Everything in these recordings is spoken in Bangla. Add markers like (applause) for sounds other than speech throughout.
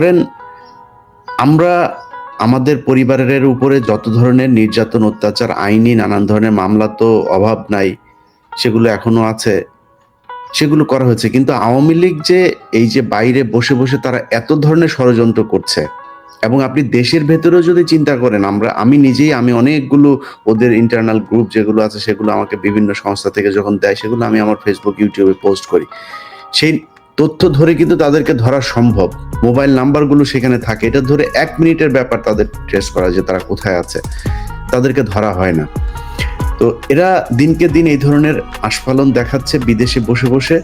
ধরেন, আমরা আমাদের পরিবারের উপরে যত ধরনের নির্যাতন, অত্যাচার, আইনি নানান ধরনের মামলা তো অভাব নাই, সেগুলো এখনও আছে, সেগুলো করা হয়েছে। কিন্তু আওয়ামী লীগ যে এই যে বাইরে বসে বসে তারা এত ধরনের ষড়যন্ত্র করছে, এবং আপনি দেশের ভেতরেও যদি চিন্তা করেন, আমরা, আমি নিজেই, আমি অনেকগুলো ওদের ইন্টারনাল গ্রুপ যেগুলো আছে, সেগুলো আমাকে বিভিন্ন সংস্থা থেকে যখন দেয়, সেগুলো আমি আমার ফেসবুক ইউটিউবে পোস্ট করি। সেই তথ্য ধরে কিন্তু তাদেরকে ধরা সম্ভব। মোবাইল নাম্বারগুলো সেখানে থাকে। এটা ধরে এক মিনিটের ব্যাপার তাদের ট্রেস করা যে তারা কোথায় আছে। তাদেরকে ধরা হয় না। তো এরা দিনকে দিন এই ধরনের আস্ফালন দেখাচ্ছে। বিদেশে বসে বসে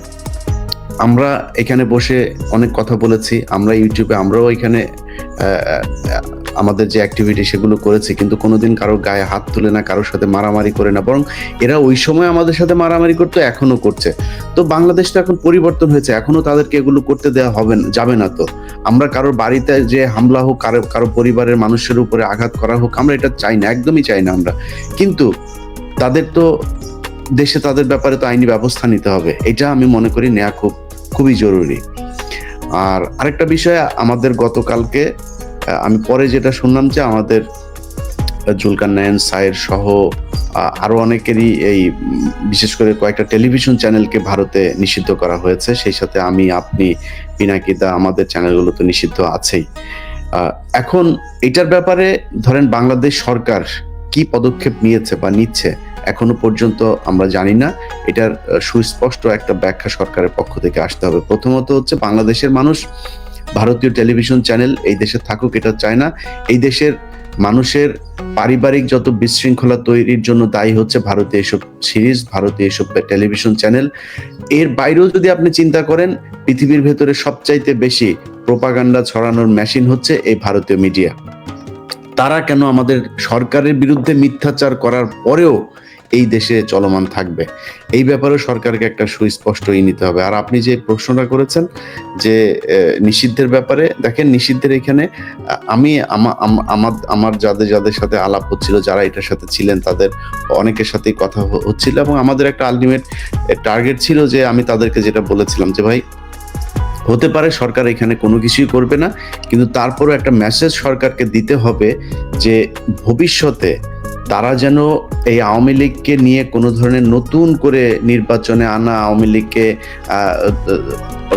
আমরা এখানে বসে অনেক কথা বলেছি, আমরা ইউটিউবে, আমরাও এখানে আমাদের যে অ্যাক্টিভিটি সেগুলো করেছি, কিন্তু কোনোদিন কারও গায়ে হাত তুলে না, কারোর সাথে মারামারি করে না, বরং এরা ওই সময় আমাদের সাথে মারামারি করতো, এখনও করছে। তো বাংলাদেশ তো এখন পরিবর্তন হয়েছে, এখনও তাদেরকে এগুলো করতে দেওয়া হবে না, যাবে না তো। আমরা কারোর বাড়িতে যে হামলা হোক, কারও কারও পরিবারের মানুষের উপরে আঘাত করা হোক, আমরা এটা চাই না, একদমই চাই না আমরা। কিন্তু তাদের তো, দেশে তাদের ব্যাপারে তো আইনি ব্যবস্থা নিতে হবে, এটা আমি মনে করি নেওয়া খুব খুবই জরুরি। আর আরেকটা বিষয় আমাদের গতকালকে আমি পরে যেটা শুনলাম যে আমাদের জুলকার নায়ন সায়ের সহ আহ, আরও অনেকেরই এই বিশেষ করে কয়েকটা টেলিভিশন চ্যানেলকে ভারতে নিষিদ্ধ করা হয়েছে। সেই সাথে আমি আপনি পিনাকিদা আমাদের চ্যানেলগুলো তো নিষিদ্ধ আছেই। এখন এটার ব্যাপারে ধরেন বাংলাদেশ সরকার কি পদক্ষেপ নিয়েছে বা নিচ্ছে এখনও পর্যন্ত আমরা জানি না। এটার সুস্পষ্ট একটা ব্যাখ্যা সরকারের পক্ষ থেকে আসতে হবে। প্রথমত হচ্ছে বাংলাদেশের মানুষ, ভারতীয় টেলিভিশন চ্যানেল এই দেশে থাকুক, এটা চায় না। এই দেশের মানুষের পারিবারিক যত বিশৃঙ্খলা তৈরির জন্য দায়ী হচ্ছে ভারতীয় এসব সিরিজ ভারতীয় এসব টেলিভিশন চ্যানেল, এর বাইরেও যদি আপনি চিন্তা করেন, পৃথিবীর ভেতরে সবচাইতে বেশি প্রোপাগান্ডা ছড়ানোর মেশিন হচ্ছে এই ভারতীয় মিডিয়া। তারা কেন আমাদের সরকারের বিরুদ্ধে মিথ্যাচার করার পরেও এই দেশে চলমান থাকবে? এই ব্যাপারেও সরকারকে একটা সুস্পষ্ট ই নিতে হবে। আর আপনি যে প্রশ্নটা করেছেন যে নিষিদ্ধের ব্যাপারে, দেখেন নিষিদ্ধের এখানে আমি আমার আমার যাদের যাদের সাথে আলাপ হচ্ছিল, যারা এটার সাথে ছিলেন, তাদের অনেকের সাথেই কথা হচ্ছিল এবং আমাদের একটা আলটিমেট টার্গেট ছিল যে, আমি তাদেরকে যেটা বলেছিলাম যে, ভাই হতে পারে, সরকার এখানে কোনো কিছুই করবে না, কিন্তু তারপরও একটা মেসেজ সরকারকে দিতে হবে যে ভবিষ্যতে তারা যেন এই আওয়ামী লীগকে নিয়ে কোনো ধরনের নতুন করে নির্বাচনে আনা, আওয়ামী লীগকে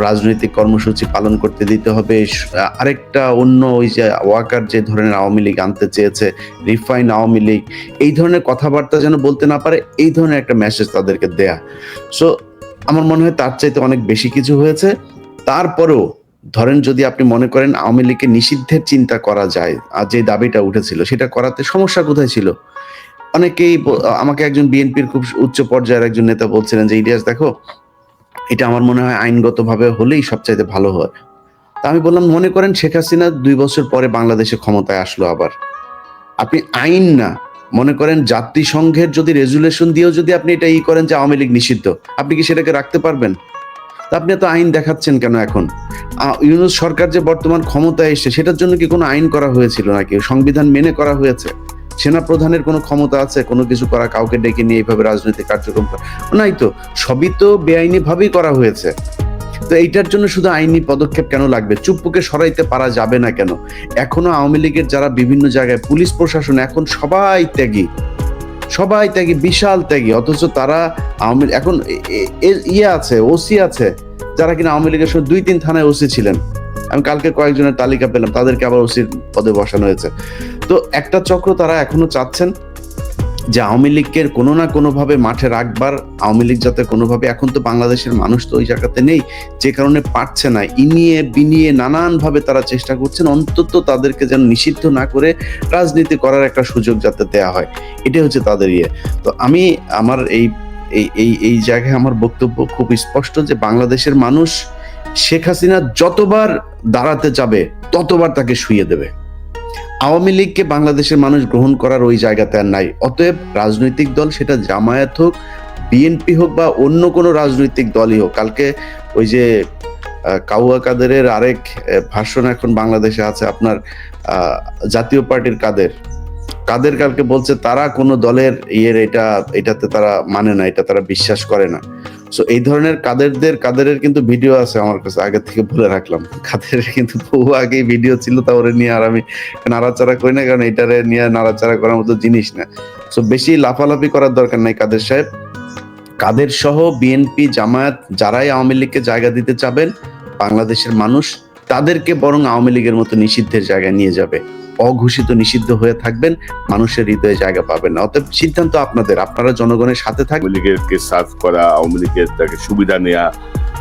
রাজনৈতিক কর্মসূচি পালন করতে দিতে হবে আরেকটা অন্য ওই যে ওয়াকার যে ধরনের আওয়ামী লীগ আনতে চেয়েছে, রিফাইন আওয়ামী লীগ, এই ধরনের কথাবার্তা যেন বলতে না পারে, এই ধরনের একটা মেসেজ তাদেরকে দেয়া। সো আমার মনে হয় তার চাইতে অনেক বেশি কিছু হয়েছে। তারপরেও ধরেন যদি আপনি মনে করেন আওয়ামী লীগকে নিষিদ্ধের চিন্তা করা যায়, আর যে দাবিটা উঠেছিল সেটা করাতে সমস্যা কোথায় ছিল? অনেকেই আমাকে একজন বিএনপির খুব উচ্চ পর্যায়ের একজন নেতা বলছিলেন যে, ইলিয়াস, দেখো, এটা আমার মনে হয় আইনগতভাবে হলেই সবচাইতে ভালো হয়। তা আমি বললাম, মনে করেন শেখ হাসিনা দুই বছর পরে বাংলাদেশে ক্ষমতায় আসলো আবার। আপনি আইন না, মনে করেন জাতিসংঘের যদি রেজুলেশন দিয়েও যদি আপনি এটা ই করেন যে আওয়ামী লীগ নিষিদ্ধ, আপনি কি সেটাকে রাখতে পারবেন? তা আপনি এত আইন দেখাচ্ছেন কেন এখন? ইউনুস সরকার যে বর্তমান ক্ষমতায় এসে সেটার জন্য কি কোনো আইন করা হয়েছিল নাকি? সংবিধান মেনে করা হয়েছে? সেনা প্রধানের কোনো ক্ষমতা আছে? কোনো কিছু করা কাউকে ডেকে নিয়ে এইভাবে রাজনৈতিক কার্যক্রম করা? নাই তো, সবই তো বেআইনি ভাবেই করা হয়েছে। তো এইটার জন্য শুধু আইনি পদক্ষেপ কেন লাগবে? চুপ্পুকে সরাইতে পারা যাবে না কেন? এখনও আওয়ামী লীগের যারা বিভিন্ন জায়গায়, পুলিশ প্রশাসন, এখন সবাই ত্যাগী। সবাই ত্যাগী, বিশাল ত্যাগী, অথচ তারা আওয়ামী এখন ইয়ে আছে, ওসি আছে, যারা কিনা আওয়ামী লীগের সঙ্গে দুই তিন থানায় ওসি ছিলেন। আমি কালকে কয়েকজনের তালিকা পেলাম, তাদেরকে আবার ওসির পদে বসানো হয়েছে। তো একটা চক্র তারা এখনও চাচ্ছেন যে আওয়ামী লীগকে কোনো না কোনোভাবে মাঠে রাখবার, আওয়ামী লীগ যাতে কোনোভাবে এখন তো বাংলাদেশের মানুষ তো ওই জায়গাতে নেই, যে কারণে পারছে না। ইনিয়ে বিনিয়ে নানানভাবে তারা চেষ্টা করছেন, অন্তত তাদেরকে যেন নিষিদ্ধ না করে রাজনীতি করার একটা সুযোগ যাতে দেয়া হয়। এটাই হচ্ছে তাদের ইয়ে। তো আমি আমার এই এই এই জায়গায় আমার বক্তব্য খুব স্পষ্ট যে বাংলাদেশের মানুষ শেখ হাসিনা যতবার দাঁড়াতে যাবে, ততবার তাকে শুইয়ে দেবে। আওয়ামী লীগকে বাংলাদেশের মানুষ গ্রহণ করার ওই জায়গাতে আর নাই। অতএব রাজনৈতিক দল সেটা জামায়াত হোক, বিএনপি হোক বা অন্য কোনো রাজনৈতিক দলই হোক, কালকে ওই যে কাউয়া কাদেরের আরেক ভাষণ এখন বাংলাদেশে আছে আপনার জাতীয় পার্টির কাদের? কাদের কালকে বলছে, তারা কোনো দলের ইয়ের এটা, এটাতে তারা মানে না, এটা তারা বিশ্বাস করে না। সো এই ধরনের কাদেরদের, কাদেরের কিন্তু ভিডিও আছে আমার কাছে, আগে থেকে বলে রাখলাম। কাদের কিন্তু বহু আগেই ভিডিও ছিল, তা ওরে নিয়ে আর আমি নাড়াচাড়া করি না, কারণ এটারে নিয়ে নাড়াচাড়া করার মতো জিনিস না। সো বেশি লাফালাফি করার দরকার নাই কাদের সাহেব। কাদের সহ বিএনপি, জামায়াত, যারাই আওয়ামী লীগকে জায়গা দিতে চাবেন, বাংলাদেশের মানুষ, তাদেরকে বরং আওয়ামী লীগের মতো নিষিদ্ধের জায়গায় নিয়ে যাবে। অঘোষিত নিষিদ্ধ হয়ে থাকবেন মানুষের হৃদয়ে জায়গা পাবেন না। অতএব সিদ্ধান্ত আপনাদের আপনারা জনগণের সাথে থাকবেন আওয়ামী লীগেরকে সার্ভ করা আওয়ামী লীগের তাকে সুবিধা নেওয়া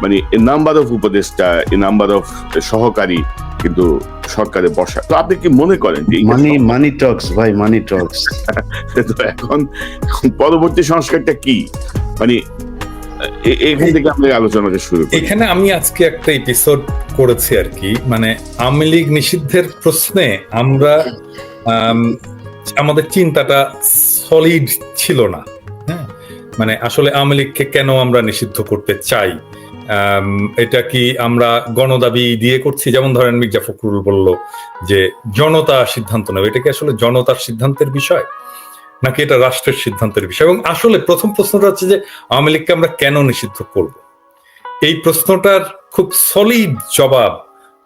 মানে এ নাম্বার অফ উপদেষ্টা এ নাম্বার অফ সহকারী কিন্তু সরকারে বসা। তো আপনি কি মনে করেন যে মানি মানি টক্স ভাই মানি টক্স (laughs) তো এখন পরবর্তী সংস্কারটা কি? মানে এখান থেকে আপনি আলোচনাটা শুরু এখানে আমি আজকে একটা এপিসোড করেছি আর কি। মানে আওয়ামী লীগ নিষিদ্ধের প্রশ্নে আমরা আমাদের চিন্তাটা সলিড ছিল না। হ্যাঁ? মানে আসলে আওয়ামী লীগকে কেন আমরা নিষিদ্ধ করতে চাই? এটা কি আমরা গণদাবি দিয়ে করছি? যেমন ধরেন মির্জা ফখরুল বলল যে জনতা সিদ্ধান্ত নেবে। এটা কি আসলে জনতার সিদ্ধান্তের বিষয়? নাকি এটা রাষ্ট্রের সিদ্ধান্তের বিষয়? এবং আসলে প্রথম প্রশ্নটা হচ্ছে যে আওয়ামী লীগকে আমরা কেন নিষিদ্ধ করব? এই প্রশ্নটার খুব সলিড জবাব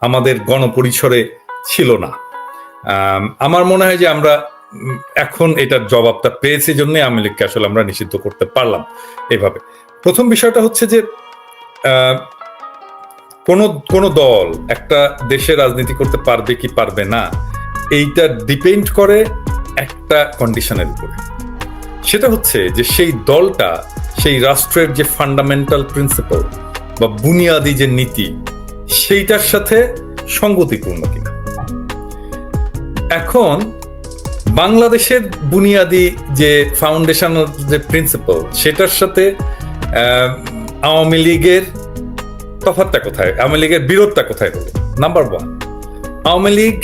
আমাদের গণপরিসরে ছিল না। আম, আমার মনে হয় যে আমরা এখন এটার জবাবটা পেয়েছি জন্য আওয়ামী লীগকে আসলে আমরা নিষিদ্ধ করতে পারলাম এভাবে। প্রথম বিষয়টা হচ্ছে যে কোন কোন দল একটা দেশে রাজনীতি করতে পারবে কি পারবে না এইটা ডিপেন্ড করে একটা কন্ডিশনের উপরে সেটা হচ্ছে যে সেই দলটা, সেই রাষ্ট্রের যে ফান্ডামেন্টাল প্রিন্সিপাল বা বুনিয়াদি যে নীতি, সেইটার সাথে সঙ্গতিপূর্ণ কিনা। এখন বাংলাদেশের বুনিয়াদি যে ফাউন্ডেশনাল যে প্রিন্সিপাল সেটার সাথে আওয়ামী লীগের তফাৎটা কোথায়? আওয়ামী লীগের বিরোধটা কোথায় হলো নাম্বার ওয়ান আওয়ামী লীগ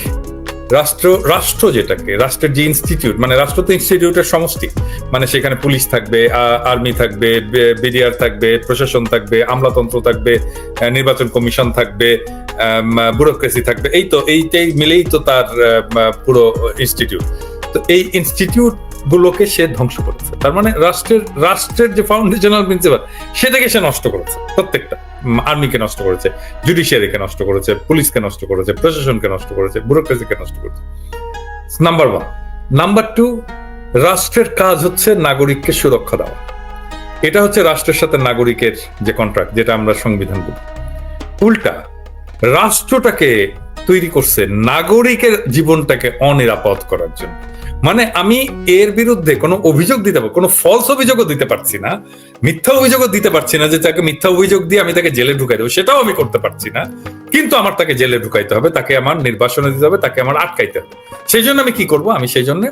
রাষ্ট্র রাষ্ট্র যেটাকে, রাষ্ট্রের যে ইনস্টিটিউট মানে রাষ্ট্র তো ইনস্টিটিউটের সমষ্টি। মানে সেখানে পুলিশ থাকবে আর্মি থাকবে বিডিআর থাকবে, প্রশাসন থাকবে, আমলাতন্ত্র থাকবে নির্বাচন কমিশন থাকবে ব্যুরোক্রেসি থাকবে। এই তো, এইটাই মিলেই তো তার পুরো ইনস্টিটিউট তো এই ইনস্টিটিউট গুলোকে সে ধ্বংস করেছে। তার মানে রাষ্ট্রের রাষ্ট্রের যে ফাউন্ডেশনাল প্রিন্সিপাল সেটাকে সে নষ্ট করেছে প্রত্যেকটা। আর্মিকে নষ্ট করেছে জুডিশিয়ারিকে নষ্ট করেছে পুলিশকে নষ্ট করেছে, প্রশাসনকে নষ্ট করেছে ব্যুরোক্রেসিকে নষ্ট করেছে। নাম্বার ওয়ান নাম্বার টু রাষ্ট্রের কাজ হচ্ছে নাগরিককে সুরক্ষা দেওয়া। এটা হচ্ছে রাষ্ট্রের সাথে নাগরিকের যে কন্ট্রাক্ট যেটা আমরা সংবিধান বলি। উল্টা, রাষ্ট্রটাকে তৈরি করছে নাগরিকের জীবনটাকে অনিরাপদ করার জন্য। মানে আমি এর বিরুদ্ধে কোনো অভিযোগ দিতে পারব কোনো ফলস অভিযোগও দিতে পারছি না। মিথ্যা অভিযোগও দিতে পারছি না যে তাকে মিথ্যা অভিযোগ দিয়ে আমি তাকে জেলে ঢুকাই দেবো, সেটাও আমি করতে পারছি না। কিন্তু আমার তাকে জেলে ঢুকাইতে হবে, তাকে আমার নির্বাসনে দিতে হবে, তাকে আমার আটকাইতে হবে। সেই জন্য আমি কি করব? আমি সেই জন্য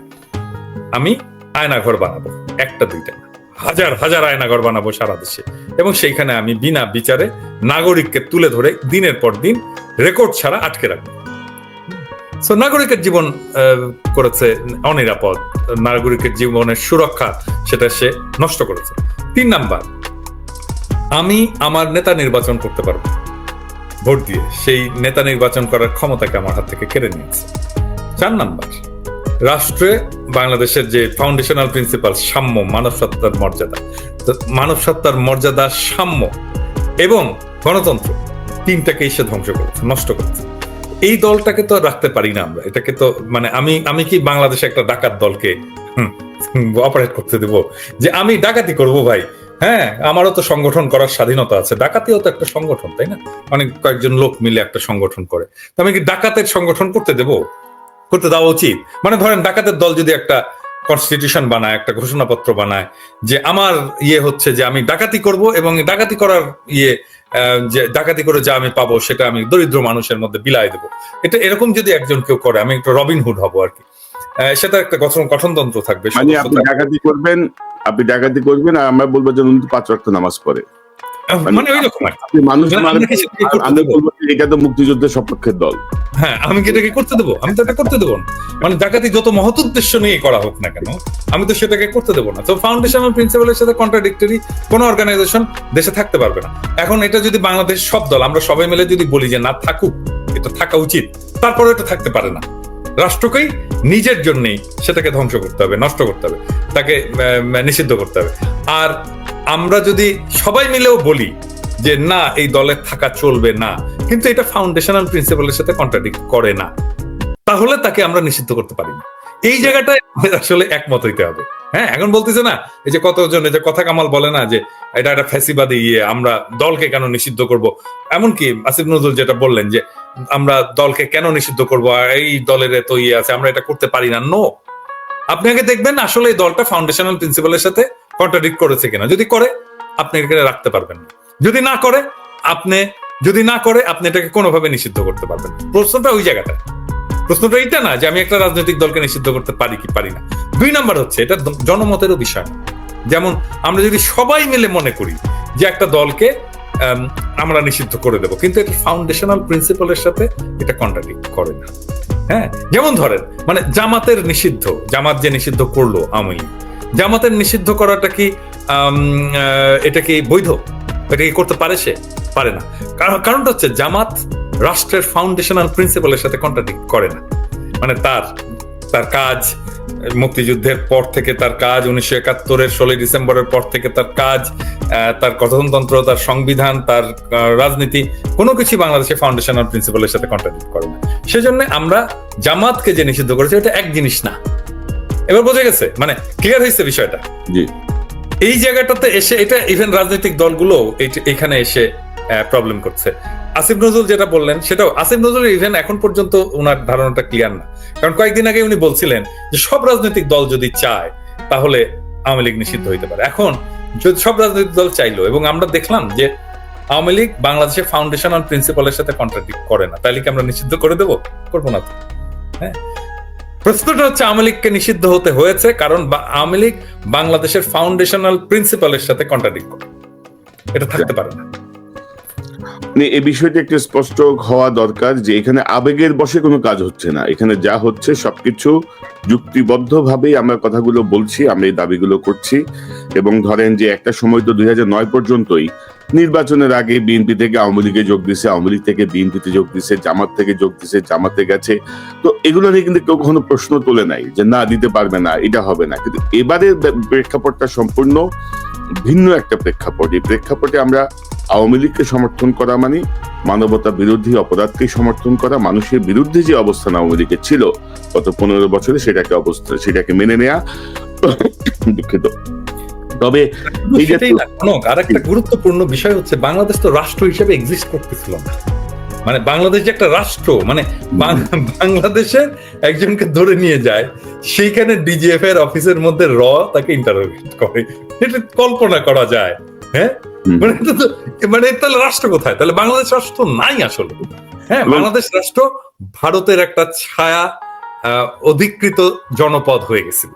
আমি আয়নাঘর বানাবো, একটা দুইটা। হাজার হাজার আয়নাঘর বানাবো সারা দেশে। এবং সেইখানে আমি বিনা বিচারে নাগরিককে তুলে ধরে দিনের পর দিন রেকর্ড ছাড়া আটকে রাখব। সো নাগরিকের জীবন করেছে অনিরাপদ। নাগরিকের জীবনের সুরক্ষা সেটা সে নষ্ট করেছে। তিন নাম্বার, আমি আমার নেতা নির্বাচন করতে পারব। ভোট দিয়ে সেই নেতা নির্বাচন করার ক্ষমতাকে আমার হাত থেকে কেড়ে নিয়েছে। চার নাম্বার, রাষ্ট্রে বাংলাদেশের যে ফাউন্ডেশনাল প্রিন্সিপাল সাম্য মানব সত্তার মর্যাদা। মানব সত্তার মর্যাদা, সাম্য এবং গণতন্ত্র তিনটাকেই সে ধ্বংস করেছে, নষ্ট করেছে। এই দলটাকে তো রাখতে পারি না আমরা। এটাকে তো মানে আমি আমি কি বাংলাদেশে একটা ডাকাত দলকে অপারেট করতে দেব? যে আমি ডাকাতি করব ভাই। হ্যাঁ আমারও তো সংগঠন করার স্বাধীনতা আছে। ডাকাতিও তো একটা সংগঠন, তাই না? অনেক কয়েকজন লোক মিলে একটা সংগঠন করে। তো আমি কি ডাকাতের সংগঠন করতে দেব? করতে দেওয়া উচিত। মানে ধরেন ডাকাতের দল যদি একটা কনস্টিটিউশন বানায় একটা ঘোষণাপত্র বানায় যে আমার ইয়ে হচ্ছে যে আমি ডাকাতি করব এবং ডাকাতি করার ইয়ে যে ডাকাতি করে যা আমি পাবো সেটা আমি দরিদ্র মানুষের মধ্যে বিলাই দেবো। এটা এরকম যদি একজন কেউ করে আমি একটা রবিন হুড হব আর কি। সেটা একটা গঠন গঠনতন্ত্র থাকবে মানে আপনি ডাকাতি করবেন আপনি ডাকাতি করবেন আর আমরা বলব যে পাঁচ ওয়াক্ত নামাজ পড়ে। মানে ওই রকম মানুষ মানে মারবেন, আমরা কি সেটাকে করতে আর আমরা দেবো? বলব এটা তো মুক্তিযুদ্ধের সপক্ষের দল। হ্যাঁ আমি কি এটাকে করতে দেবো? আমি তো এটা করতে দেবো না। মানে ডাকাতি যত মহৎ উদ্দেশ্য নিয়ে করা হোক না কেন আমি তো সেটাকে করতে দেবো না। তো ফাউন্ডেশনাল প্রিন্সিপালের সাথে কন্ট্রাডিক্টরি কোনো অর্গানাইজেশন দেশে থাকতে পারবে না। এখন এটা যদি বাংলাদেশ সব দল আমরা সবাই মিলে যদি বলি যে না থাকুক এটা থাকা উচিত তারপরে এটা থাকতে পারে না। রাষ্ট্রকেই নিজের জন্যই সেটাকে ধ্বংস করতে হবে নষ্ট করতে হবে তাকে নিষিদ্ধ করতে হবে। আর আমরা যদি সবাই মিলেও বলি যে না, এই দলে থাকা চলবে না, কিন্তু এটা ফাউন্ডেশনাল প্রিন্সিপালের সাথে কন্ট্রাডিক্ট করে না, তাহলে তাকে আমরা নিষিদ্ধ করতে পারি না। এই জায়গাটায় আসলে একমত হইতে হবে। হ্যাঁ এখন বলতেছে না, এই যে কতজন যে কথা কামাল বলে না যে এটা একটা ফ্যাসিবাদী ইয়ে আমরা দলকে কেন নিষিদ্ধ করব? এমনকি আসিফ নজরুল যেটা বললেন যে আমরা দলকে কেন নিষিদ্ধ করব? এই দলের এত ইয়ে আছে, আমরা এটা করতে পারি না। নো আপনি আগে দেখবেন আসলে এই দলটা ফাউন্ডেশনাল প্রিন্সিপালের সাথে কন্ট্রাডিক্ট করেছে কিনা। যদি করে, আপনি এখানে রাখতে পারবেন না। যদি না করে, আপনি, যদি না করে, আপনি এটাকে কোনোভাবে নিষিদ্ধ করতে পারবেন প্রশ্নটা ওই জায়গাটা প্রশ্নটা এইটা না যে আমি একটা রাজনৈতিক দলকে নিষিদ্ধ করতে পারি কি পারি না। দুই নাম্বার হচ্ছে, এটা জনমতেরও বিষয়। যেমন, আমরা যদি সবাই মিলে মনে করি যে একটা দলকে আমরা নিষিদ্ধ করে দেব, কিন্তু এটা ফাউন্ডেশনাল প্রিন্সিপালের সাথে এটা কন্ট্রাডিক্ট করে না। হ্যাঁ? যেমন ধরেন মানে জামাতের নিষিদ্ধ, জামাত যে নিষিদ্ধ করল লীগ জামাতের নিষিদ্ধ করাটা কি এটা কি বৈধ? এটা কি করতে পারে সে? পারে না। কারণ কারণটা হচ্ছে জামাত রাষ্ট্রের ফাউন্ডেশনাল প্রিন্সিপালের সাথে কন্ট্রাডিক্ট করে না। মানে তার তার কাজ, মুক্তিযুদ্ধের পর থেকে তার কাজ, উনিশশো একাত্তরের ষোলোই ডিসেম্বরের পর থেকে তার কাজ তার গঠনতন্ত্র, তার সংবিধান, তার রাজনীতি, কোনো কিছু বাংলাদেশের ফাউন্ডেশনাল প্রিন্সিপালের সাথে কন্ট্রাডিক্ট করে না। সেজন্য আমরা জামাতকে যে নিষিদ্ধ করেছি, এটা এক জিনিস না। এবার বোঝা গেছে মানে ক্লিয়ার হয়েছে বিষয়টা। জি। এই জায়গাটাতে এসে এটা ইভেন রাজনৈতিক দলগুলো এখানে এসে প্রবলেম করছে। আসিফ নজরুল যেটা বললেন সেটাও আসিফ নজরুল ইভেন এখন পর্যন্ত ওনার ধারণাটা ক্লিয়ার না। কারণ কয়েকদিন আগে উনি বলছিলেন যে সব রাজনৈতিক দল যদি চায় তাহলে আওয়ামী লীগ নিষিদ্ধ হইতে পারে। এখন যদি সব রাজনৈতিক দল চাইলো এবং আমরা দেখলাম যে আওয়ামী লীগ বাংলাদেশের ফাউন্ডেশনাল প্রিন্সিপালের সাথে কন্ট্রাডিক্ট করে না তাহলে কি আমরা নিষিদ্ধ করে দেবো? করব না তো। হ্যাঁ? প্রশ্নটা হচ্ছে আওয়ামী লীগকে নিষিদ্ধ হতে হয়েছে কারণ আওয়ামী লীগ বাংলাদেশের ফাউন্ডেশনাল প্রিন্সিপালের সাথে কন্ট্রাডিক্ট করে। এটা থাকতে পারে না। মানে এই বিষয়টা একটু স্পষ্ট হওয়া দরকার যে এখানে আবেগের বসে কোনো কাজ হচ্ছে না। এখানে যা হচ্ছে সবকিছু যুক্তিবদ্ধভাবেই আমরা কথাগুলো বলছি আমরা এই দাবিগুলো করছি। এবং ধরেন যে একটা সময় তো দুই নয় পর্যন্তই নির্বাচনের আগে বিএনপি থেকে আওয়ামী লীগে যোগ দিছে, আওয়ামী লীগ থেকে বিএনপিতে যোগ দিছে, জামাত থেকে যোগ দিছে, জামাতে গেছে। তো এগুলো নিয়ে কিন্তু কেউ কখনো প্রশ্ন তোলে নাই যে না, দিতে পারবে না, এটা হবে না। কিন্তু এবারের প্রেক্ষাপটটা সম্পূর্ণ ভিন্ন একটা প্রেক্ষাপট। এই প্রেক্ষাপটে আমরা আওয়ামী লীগকে সমর্থন করা মানে মানবতা বিরোধী অপরাধকে সমর্থন করা, মানুষের বিরুদ্ধে যে অবস্থান আওয়ামী লীগের ছিল গত পনেরো বছরে সেটাকে অবস্থা, সেটাকে মেনে নেয়া দুঃখিত। তবে আর একটা গুরুত্বপূর্ণ বিষয় হচ্ছে বাংলাদেশ তো রাষ্ট্র হিসেবে এক্সিস্ট করতেছিল না। মানে বাংলাদেশ যে একটা রাষ্ট্র মানে বাংলাদেশের একজনকে ধরে নিয়ে যায় সেইখানে ডিজিএফ এর অফিসের মধ্যে র তাকে ইন্টারোগেট করে। এটা কল্পনা করা যায় হ্যাঁ? মানে মানে তাহলে রাষ্ট্র কোথায়? তাহলে বাংলাদেশ রাষ্ট্র নাই আসলে। হ্যাঁ বাংলাদেশ রাষ্ট্র ভারতের একটা ছায়া আহ, অধিকৃত জনপদ হয়ে গেছিল।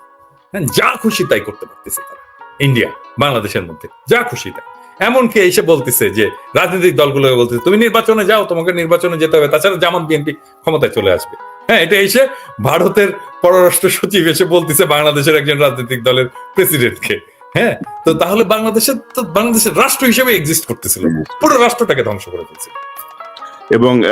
হ্যাঁ যা খুশি তাই করতে পারতেছে তারা। ইন্ডিয়া বাংলাদেশের মধ্যে। যা খুশি তাই। এমনকি এসে বলতেছে যে রাজনৈতিক দলগুলোকে বলতেছে তুমি নির্বাচনে যাও তোমাকে নির্বাচনে যেতে হবে। তাছাড়া জামাত বিএনপি ক্ষমতায় চলে আসবে। হ্যাঁ এটা এসে ভারতের পররাষ্ট্র সচিব এসে বলতেছে বাংলাদেশের একজন রাজনৈতিক দলের প্রেসিডেন্টকে। হ্যাঁ তো তাহলে বাংলাদেশের তো বাংলাদেশের রাষ্ট্র হিসেবে এক্সিস্ট করতেছিল। পুরো রাষ্ট্রটাকে ধ্বংস করে ফেলছে এবং